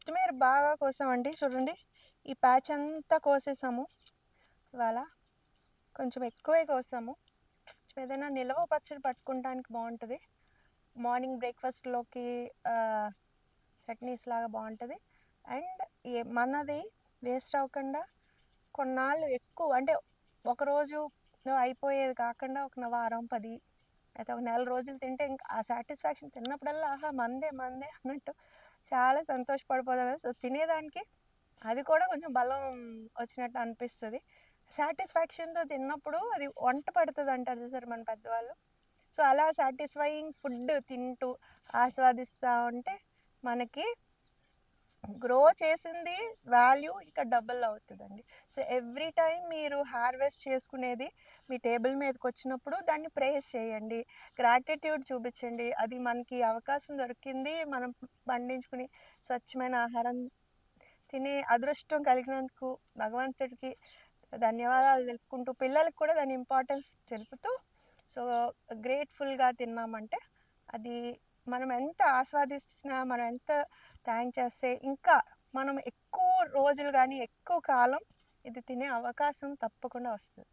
కొత్తిమీర బాగా కోసామండి. చూడండి ఈ ప్యాచ్ అంతా కోసేసాము. ఇవాళ కొంచెం ఎక్కువే కోసాము. కొంచెం ఏదైనా నిలవ పచ్చడి పట్టుకుంటానికి బాగుంటుంది. మార్నింగ్ బ్రేక్ఫాస్ట్లోకి చట్నీస్ లాగా బాగుంటుంది. అండ్ ఏ మనది వేస్ట్ అవ్వకుండా కొన్నాళ్ళు ఎక్కువ అంటే ఒకరోజు అయిపోయేది కాకుండా ఒక వారం పది అయితే ఒక నెల రోజులు తింటే ఇంకా ఆ సాటిస్ఫాక్షన్ తిన్నప్పుడల్లా ఆహా మందే మందే అన్నట్టు చాలా సంతోషపడిపోతాం కదా సో తినేదానికి అది కూడా కొంచెం బలం వచ్చినట్టు అనిపిస్తుంది. సాటిస్ఫాక్షన్తో తిన్నప్పుడు అది వంట పడుతుంది అంటారు చూసారు మన పెద్దవాళ్ళు? సో అలా సాటిస్ఫైయింగ్ ఫుడ్ తింటూ ఆస్వాదిస్తూ ఉంటే మనకి గ్రో చేసింది వాల్యూ ఇంకా డబుల్ అవుతుందండి. సో ఎవ్రీ టైం మీరు హార్వెస్ట్ చేసుకునేది మీ టేబుల్ మీదకి వచ్చినప్పుడు దాన్ని ప్రేస్ చేయండి. గ్రాటిట్యూడ్ చూపించండి. అది మనకి అవకాశం దొరికింది. మనం పండించుకుని స్వచ్ఛమైన ఆహారం తినే అదృష్టం కలిగినందుకు భగవంతుడికి ధన్యవాదాలు తెలుపుకుంటూ పిల్లలకు కూడా దాని ఇంపార్టెన్స్ తెలుపుతూ సో గ్రేట్ఫుల్గా తిన్నామంటే అది మనం ఎంత ఆస్వాదిస్తున్నా మనం ఎంత థ్యాంక్ చేస్తే ఇంకా మనం ఎక్కువ రోజులు కానీ ఎక్కువ కాలం ఇది తినే అవకాశం తప్పకుండా వస్తుంది.